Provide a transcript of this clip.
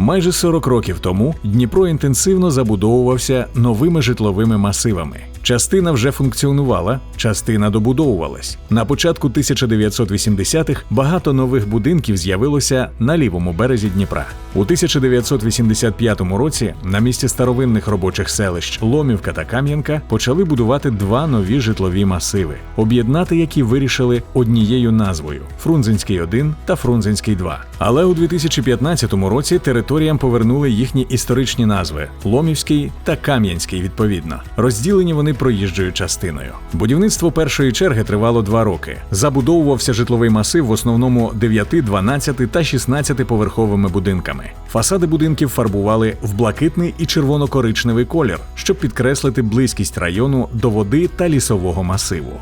Майже 40 років тому Дніпро інтенсивно забудовувався новими житловими масивами. Частина вже функціонувала, частина добудовувалась. На початку 1980-х багато нових будинків з'явилося на лівому березі Дніпра. У 1985 році на місці старовинних робочих селищ Ломівка та Кам'янка почали будувати два нові житлові масиви, об'єднати які вирішили однією назвою Фрунзенський 1 та Фрунзенський 2. Але у 2015 році територіям повернули їхні історичні назви Ломівський та Кам'янський відповідно. Розділені вони проїжджою частиною. Будівництво першої черги тривало два роки. Забудовувався житловий масив в основному 9, 12 та 16 поверховими будинками. Фасади будинків фарбували в блакитний і червоно-коричневий колір, щоб підкреслити близькість району до води та лісового масиву.